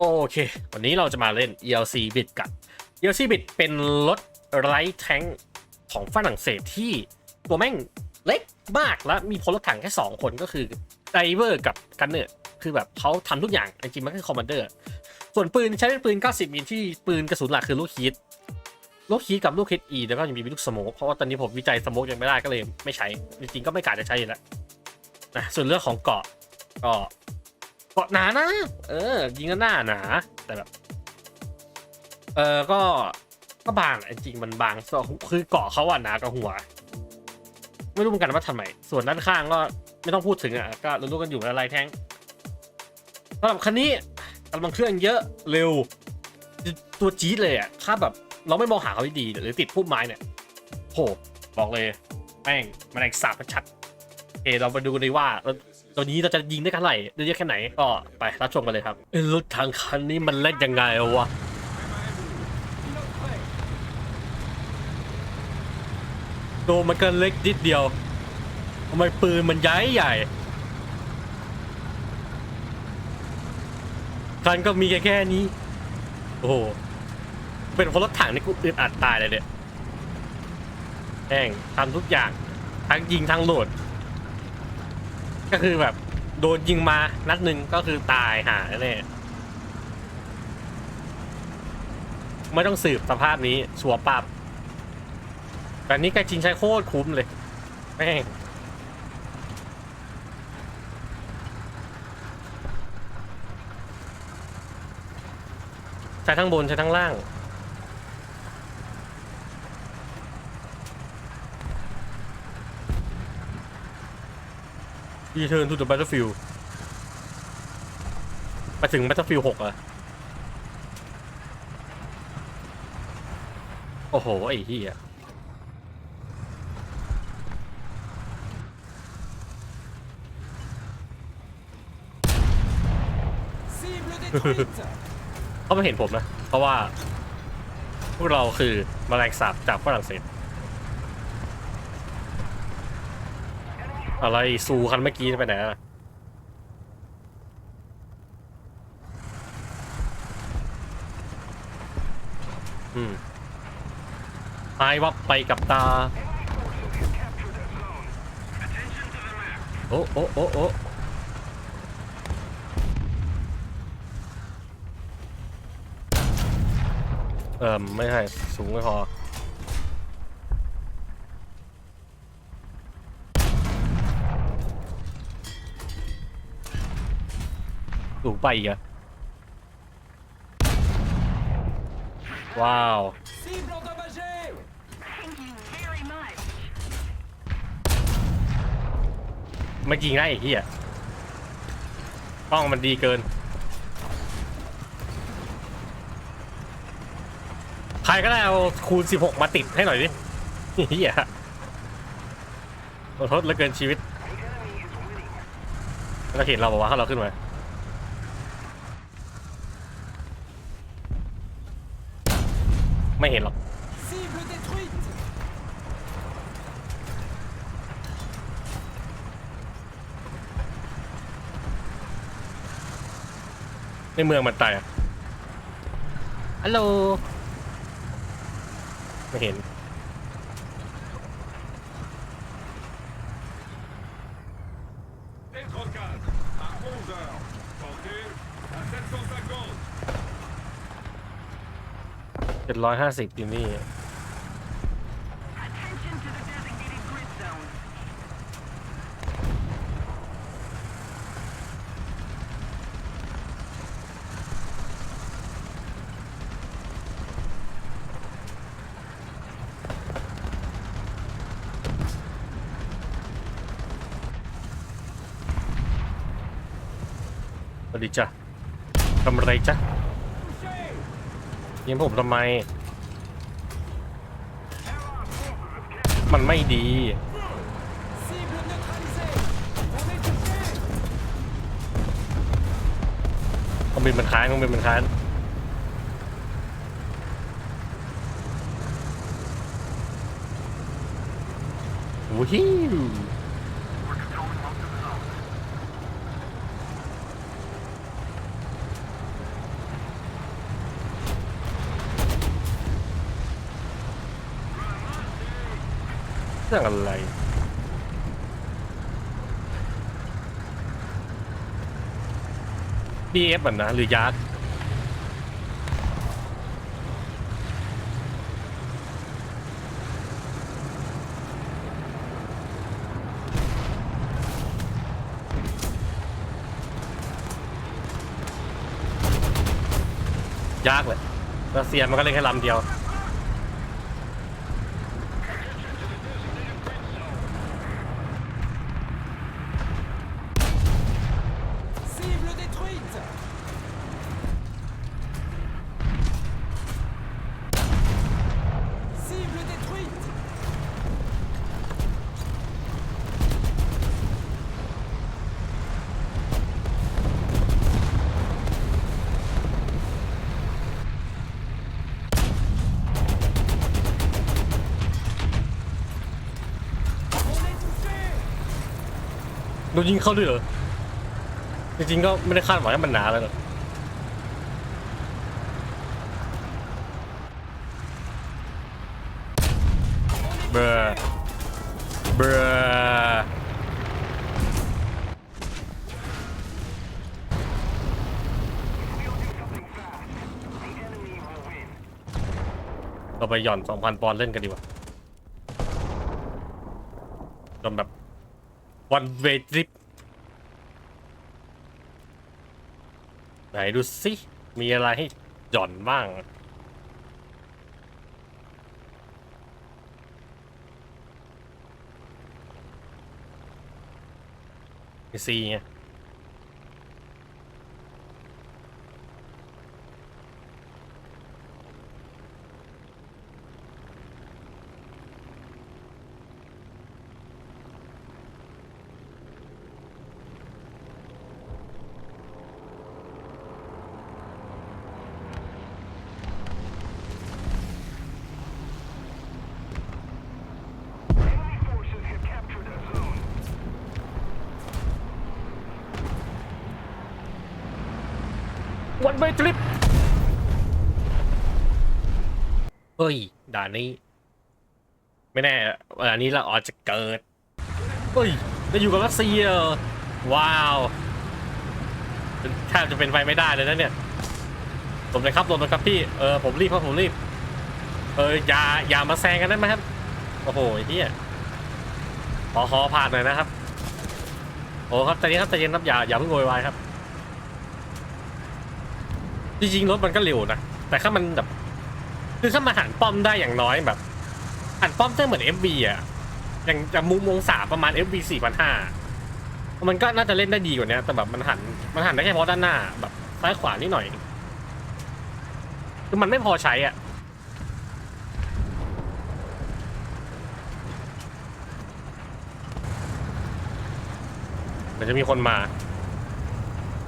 โอเค วันนี้เราจะมาเล่น ELC Bit กัน ELC Bit เป็นรถไร้แทงของฝรั่งเศสที่ตัวแม่งเล็กมากและมีพลรถถังแค่ 2 คนก็คือไดเวอร์กับกันเนอร์คือแบบเขาทำทุกอย่างจริงๆมันคือคอมมานเดอร์ ส่วนปืนใช้เป็นปืน 90 มิลที่ปืนกระสุนหลักคือลูกฮีทลูกฮีทกับลูก HE แล้วก็ยังมีลูกสโมกเพราะว่าตอนนี้ผมวิจัยสโมกยังไม่ได้ก็เลยไม่ใช้ จริงๆก็ไม่กล้าจะใช้แล้วนะส่วนเรื่องของเกาะก็าะหนานะ เออ ยิงก็หน้าหนา แต่แบบ เออก็ก็บางจริงมันบางคือเกาะเขาอะหนากับหัว ไม่รู้เหมือนกันว่าทำไมส่วนด้านข้างก็ไม่ต้องพูดถึงอะก็รู้กันอยู่อะไรแท้งสำหรับคันนี้กำลังเครื่องเยอะเร็ว ตัวจี๊ดเลยอะถ้าแบบ เราไม่มองหาเขาดีๆหรือติดพุ่มไม้เนี่ยโหบอกเลยแม่งมันแรงสาบชัดโอเคเรามาดูเลยว่ารา ตัวนี้เราจะยิงได้เท่าไหร่ได้เยอะแค่ไหนก็ไปรับชมกันเลยครับรถทางคันนี้มันเล่นยังไงวะตัวมันก็เล็กนิดเดียวทำไมปืนมันใหญ่ใหญ่คันก็มีแค่แค่นี้ โอ้โห เป็นคนรถถังนี่กูอึดอัดตายเลยเนี่ยแม่งทำทุกอย่าง ทั้งยิงทั้งโหลด ก็คือแบบ โดนยิงมานัดหนึ่งก็คือตายหาแน่ไม่ต้องสืบสภาพนี้ชัวร์ปับแต่นี้ไกจินใช้โคตรคุ้มเลยแม่งใช้ทั้งบนใช้ทั้งล่าง Return to the battlefield ไปถึง battlefield 6อะโอ้โห ไอ้เหี้ย Cible détruite เขาไม่เห็นผมนะ เพราะว่า พวกเราคือมแมลงสาบจากฝรั่งเศส อะไรซูคันเมื่อกี้ไปไหนอะอืมหายวับไปกับตา โอ้โอ้โอ้โอ้เอิมไม่ใช่สูงไม่พอ สูงไปอีกอะว้าว Cible endommagée Thank you very much. ไม่จริงนะไอ้เหี้ยกล้องมันดีเกิน ใครก็ได้เอาคูณ 16 มาติดให้หน่อยดิเหี้ยขอโทษเหลือเกินชีวิตแล้วเห็นเราบอกว่าถ้าเราขึ้นมา ไม่เห็นหรอก Cible détruite ในเมืองมันตายอะฮัลโหล ไม่เห็น เจ็ดร้อยห้าสิบอยู่นี่ Attention to the designated grid zone. สวัสดีจ้ะทำอะไรจ๊ะ ยิงผมทำไม มันไม่ดี ต้องบินมันค้างต้องบินมันค้างวู้ฮิว เรื่องอะไร BF อะนะ หรือยักษ์ยากเลยรัสเซียมันก็เล่นแค่ลำเดียว โดนยิงเข้าด้วยเหรอ จริงๆก็ไม่ได้คาดหวังให้มันหนาเลยหรอกเบรอเบรอเราไปหย่อน 2,000 ปอนด์เล่นกันดีกว่าจนแบบ วันเวทริปไหนดูสิ มีอะไรให้หย่อนบ้างมีซีไง วันเวทริปเฮ้ย ด่านนี้ ไม่แน่อันนี้เราอาจจะเกิด เฮ้ยจะอยู่กับรัสเซีย ว้าวแทบจะเป็นไปไม่ได้เลยนะเนี่ยหลบเลยครับหลบเลยครับพี่ เออผมรีบครับผมรีบ เอออย่าอย่ามาแซงกันได้ไหมครับ โอ้โหเฮียขอขอผ่านหน่อยนะครับ โอ้ครับใจเย็นครับใจเย็นครับอย่าอย่าเพิ่งโวยวายครับ จริงๆรถมันก็เร็วนะ แต่ถ้ามันแบบ คือถ้ามาหันป้อมได้อย่างน้อยแบบหันป้อมได้เหมือน FB อะอย่างจะมุมวงศาประมาณ FB สี่พันห้ามันก็น่าจะเล่นได้ดีกว่านี้แต่แบบมันหันมันหันได้แค่เฉพาะด้านหน้า แบบซ้ายขวานิดหน่อยคือมันไม่พอใช้อะเดี๋ยวจะมีคนมา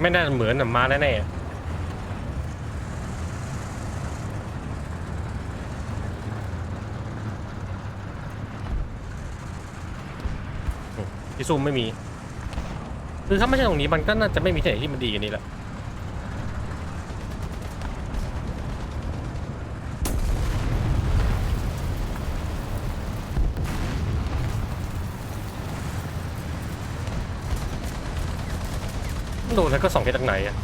ไม่น่าเหมือนมาแน่ๆ ที่ซูมไม่มี คือถ้าไม่ใช่ตรงนี้มันก็น่าจะไม่มีที่ไหนที่มันดีกว่านี้แหละโดนแล้วก็ส่องไปทางไหนอะ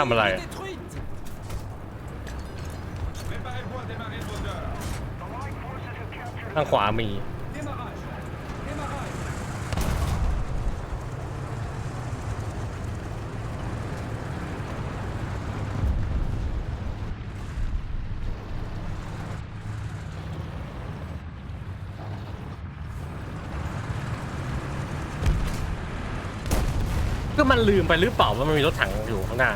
ทำอะไร ทางขวามีก็มันลืมไปหรือเปล่าว่ามันมีรถถังอยู่ข้างหน้า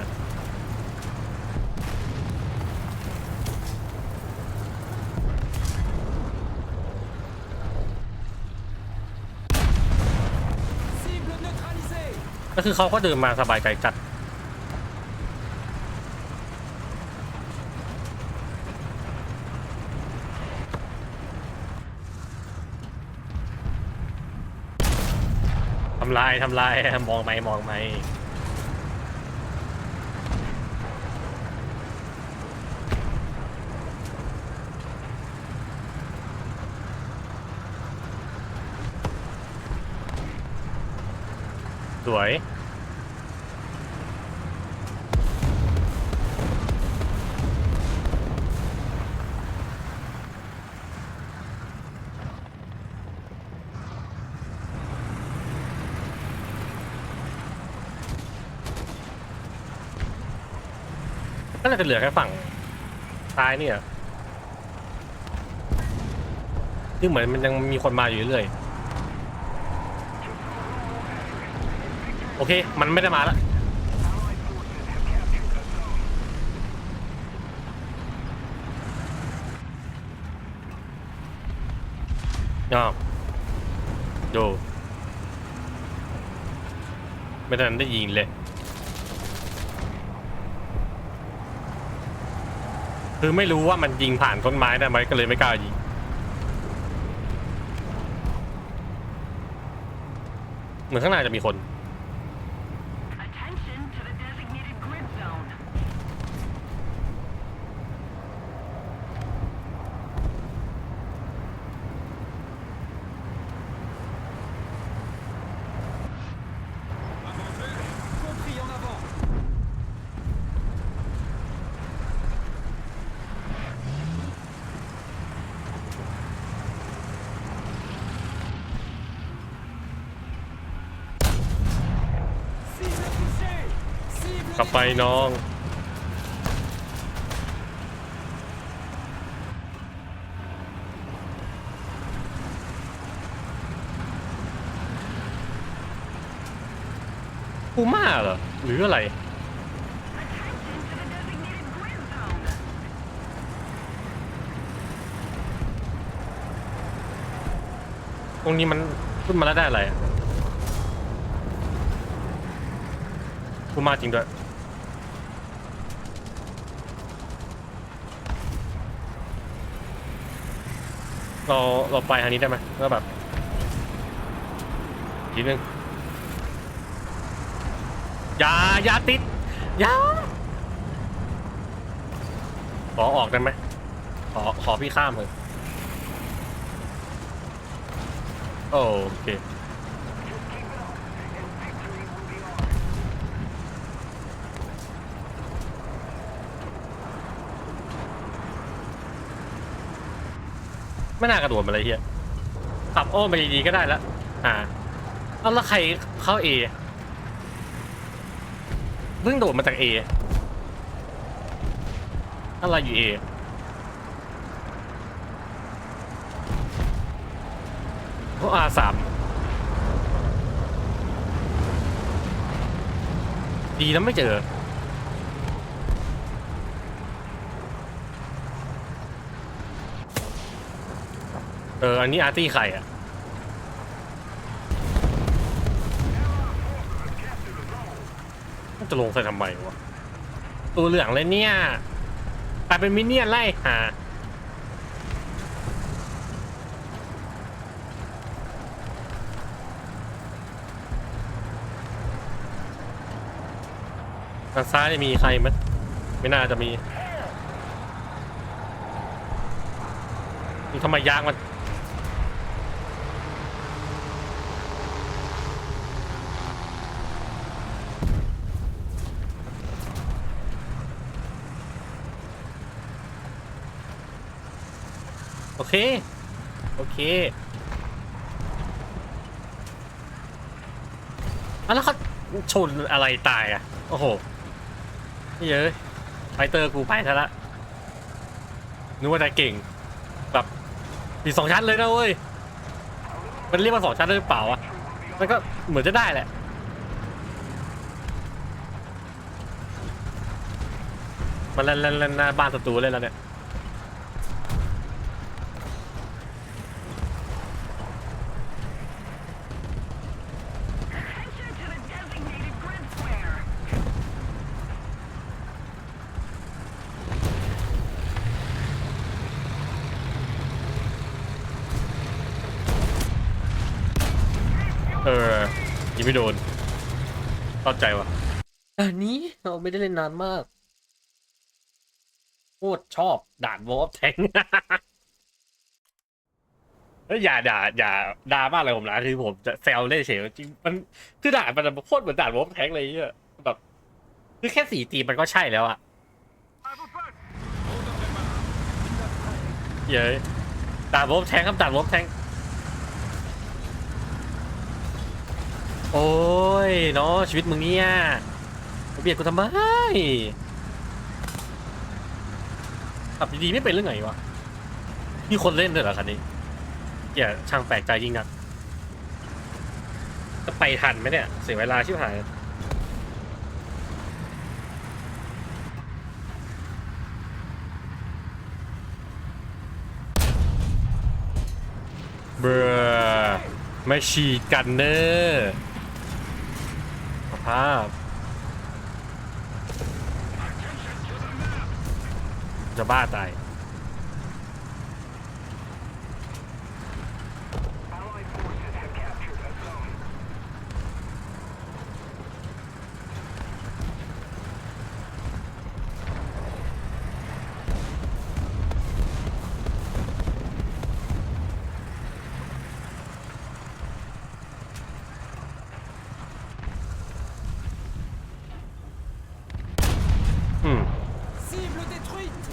ก็คือเขาก็เดินมาสบายใจจัด ทำลาย ทำลาย มองไหมมองไหม สวย ก็น่าจะเหลือแค่ฝั่งซ้ายนี่ยที่เหมือนมันยังมีคนมาอยู่เรื่อยๆ โอเค มันไม่ได้มาแล้วอ้าวดูไม่ทันได้ยิงเลยคือไม่รู้ว่ามันยิงผ่านต้นไม้ได้ไหมก็เลยไม่กล้ายิงเหมือนข้างหน้าจะมีคน Attention to the designated grid zone.，avancez Compris, en avant. กลับไปน้องพูม่าเหรอ หรืออะไร ตรงนี้มันขึ้นมาแล้วได้อะไรอะพูม่าจริงด้วย เราเราไปทางนี้ได้ไหมก็แบบทีนึงอย่าอย่าติดอย่าขอออกได้ไหมขอขอพี่ข้ามเถอะโอเค ไม่น่ากระโดดมาเลยเฮียขับอ้อมไปดีๆก็ได้แล้วอ่าเอาแล้วใครเข้าเอเพิ่งโดดมาจากเออะไรอยู่เอโอ้อาสามดีนะไม่เจอ อออันนี้อาร์ตี้ใครอะจะลงใส่ทำไมวะตัวเหลืองเลยเนี่ยกลายเป็นมินเนี่ยนไล่หาทางซ้ายมีใครไหมไม่น่าจะมีนี่ทำไมยางมัน เค โอเคอะแล้วเขาชนอะไรตายอะ โอ้โหนี่เย้ยไฟเตอร์กูไปซะละนึกว่าจะเก่ง แบบมีสองชั้นเลยนะเว้ย มันเรียกว่าสองชั้นหรือเปล่าวะมันก็เหมือนจะได้แหละมันเล่นเล่นเล่นน้าบ้านศัตรูเล่นแล้วเนี่ย Attention to the designated เออยิ งไม่โดนเข้าใจว่ะอันนี้เราไม่ได้เล่นนานมากโคตรชอบด่านวอลแทงเอ้ยอย่าอย่าอย่าด่ามากเลยผมนะคือผมจะแซวเล่นเฉยจริงมันคือด่านมันโคตรเหมือนด่านวอลแทงเลยเนี่ยแบบคือแค่สีตีมันก็ใช่แล้วอะเย้ยด่านวอลแทงครับด่านวอลแทง โอ้ยเนาะชีวิตมึงเนี่ยมาเบียดกูทำไมขับดีๆไม่เป็นเรื่องไงวะมีคนเล่นด้วยเหรอคันนี้อย่าช่างแปลกใจยิ่งนักจะไปทันไหมเนี่ย เสียเวลาชิบหายเบรอไม่ฉีดกันเนอร์ ภาพ จะบ้าตาย Allied forces have captured a zone. อืม Cible détruite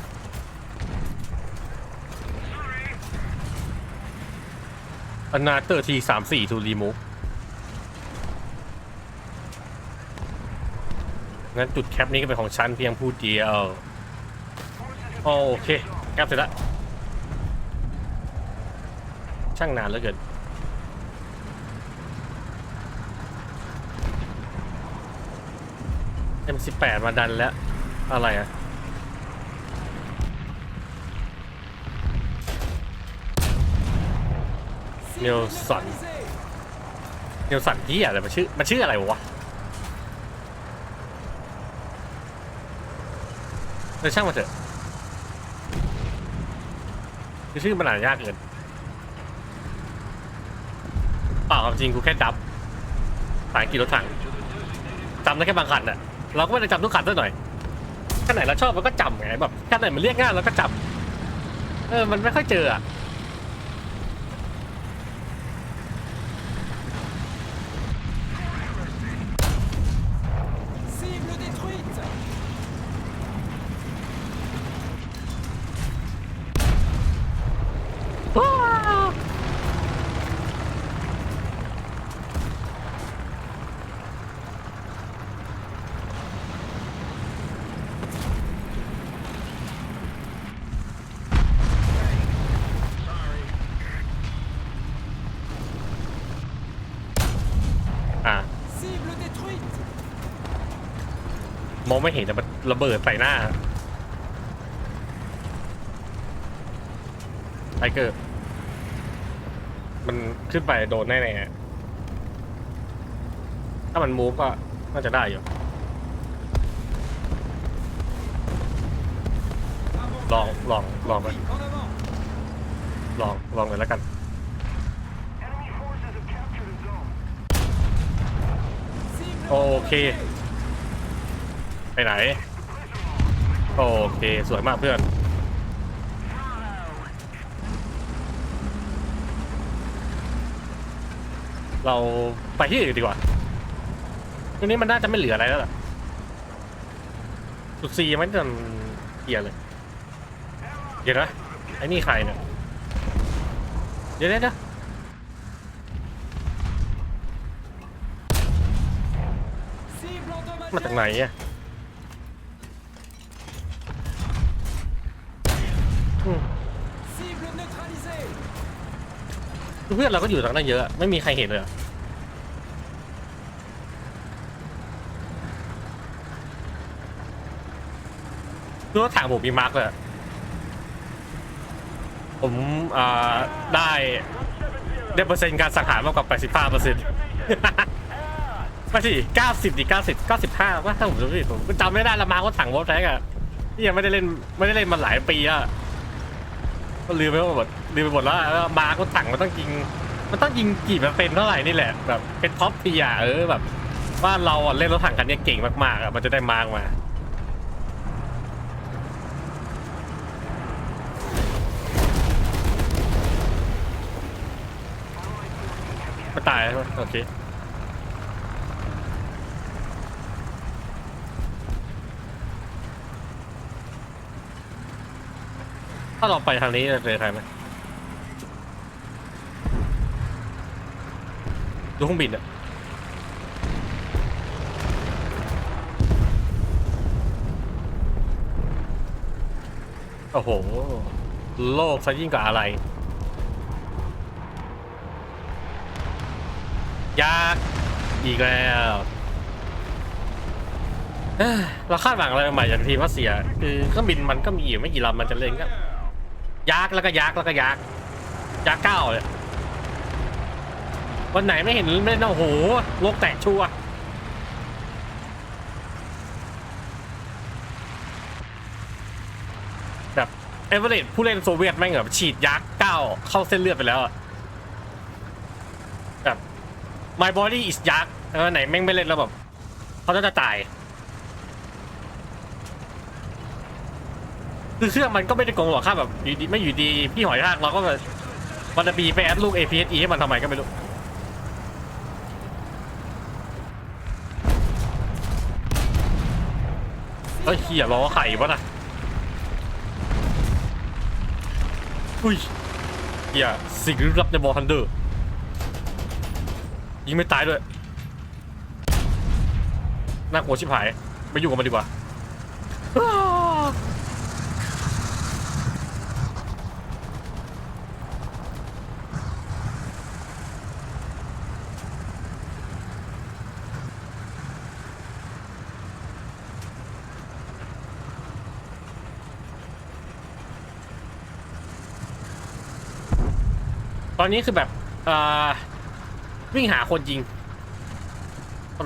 อนาเตอร์ทีสามสี่ทูรีมูฟงั้นจุดแคปนี้ก็เป็นของฉันเพียงผู้เดียวโอเคแคปเสร็จแล้ว ช่างนานเหลือเกิน M18 มาดันแล้ว อะไรอะ Cible Nelson. neutralisée เนลสันที่อะไรมันชื่อมันชื่ออะไรวะเออช่างมันเถอะชื่อมันอ่านยากเกินเปล่าความจริงกูแค่จับสายกี่รถถังจำได้แค่บางคันน่ะเราก็ไม่ได้จำทุกคันซะหน่อยคันไหนเราชอบเราก็จำไงแบบคันไหนมันเรียกง่ายเราก็จำเออมันไม่ค่อยเจออะ Cible détruite อ่า Cible détruite มองไม่เห็นแต่มันระเบิดใส่หน้าไทเกอร์มันขึ้นไปโดนแน่ๆถ้ามันมูฟก็น่าจะได้อยู่ลองลองลองไปลองลองเลยแล้วกันโอเค ไปไหน โอเค สวยมากเพื่อน เราไปที่อื่นดีกว่าทีนี้มันน่าจะไม่เหลืออะไรแล้วล่ะสุดซียังไม่ทันเกียร์เลย เดี๋ยวนะไอ้นี่ใครเนี่ย เดี๋ยวเดี๋ยวมาจากไหนอะ เพื่อนเราก็อยู่ตรงนั้นเยอะไม่มีใครเห็นเลยเหรอคือรถถังผมมีมาร์กเลยอะผมอ่าได้ ได้เปอร์เซ็นต์การสังหารมากกว่า 85เปอร์เซ็นต์ ไม่สิ90ดิ90 95ว่าถ้าผมจำไม่ผิดผมจำไม่ได้ละมาร์กว่าถังวอลแท็กอะที่ยังไม่ได้เล่นไม่ได้เล่นมาหลายปีอะก็ลืมไปหมด ลืมไปหมดแล้วว่ามาร์กว่าถังมันต้องยิง มันต้องยิงกี่เปอร์เซ็นต์เท่าไหร่นี่แหละแบบเป็นท็อปทีอะเออแบบว่าเราอะเล่นรถถังคันนี้เก่งมากๆอะมันจะได้มาร์กมาไม่ตายใช่ไหมโอเคถ้าเราไปทางนี้จะเจอใครไหม ดูเครื่องบินอะโอ้โห โลกซะยิ่งกว่าอะไร ยาก อีกแล้วเราคาดหวังอะไรใหม่จากทีมรัสเซีย คือเครื่องบินมันก็มีอยู่ไม่กี่ลำมันจะเล่นก็ยักแล้วก็ยักแล้วก็ยักยักเก้าเลย วันไหนไม่เห็นเล่นนะโอ้โหโลกแตกชัวร์แบบเอเวอเรสผู้เล่นโซเวียตแม่งแบบฉีดยักษ์เก้าเข้าเส้นเลือดไปแล้วอะแบบ my body is ยักษ์เออไหนแม่งไม่เล่นแล้วแบบเขาจะตายคือเครื่องมันก็ไม่ได้โกงหรอกครับแบบไม่อยู่ดี พี่หอยทากเราก็แบบวันบีไปแอดลูก APSE ให้มันทำไมก็ไม่รู้ ฮ้ยเขียล้อไข่วะน่ะอุ้ยเขียสิ่งลึกลับในบอลทันเดอร์ยิงไม่ตายด้วยน่ากลัวชิบหายไปอยู่กับมันดีกว่าอ้า ตอนนี้คือแบบวิ่งหาคนยิง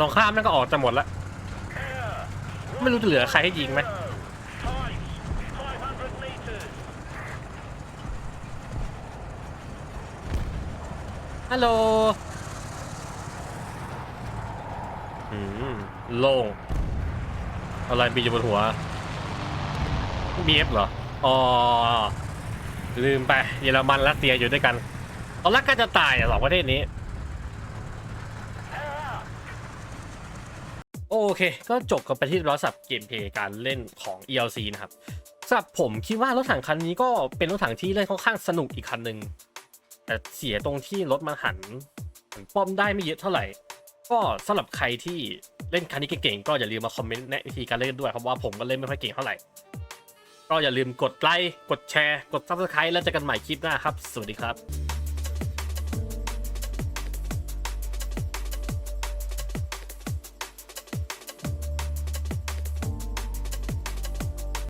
ตรงข้ามนั่นก็ออกจะหมดแล้วไม่รู้จะเหลือใครให้ยิงไหมฮัลโหลโล่งอะไรบีอยู่บนหัว BF เหรอ อ๋อ ลืมไปเยอรมันรัสเซียอยู่ด้วยกัน ตอนแรกก็จะตายอะสองประเทศนี้ โอเค ก็จบกันไปที่ร้อยสับเกมเพย์การเล่นของ ELC นะครับสำหรับผมคิดว่ารถถังคันนี้ก็เป็นรถถังที่เล่นค่อนข้างสนุกอีกคันหนึ่งแต่เสียตรงที่รถมันหันหันป้อมได้ไม่เยอะเท่าไหร่ ก็สำหรับใครที่เล่นคันนี้เก่งๆก็อย่าลืมมาคอมเมนต์แนะวิธีการเล่นด้วยเพราะว่าผมก็เล่นไม่ค่อยเก่งเท่าไหร่ ก็อย่าลืมกดไลค์กดแชร์ กด subscribe แล้วเจอกันใหม่คลิปหน้าครับ สวัสดีครับ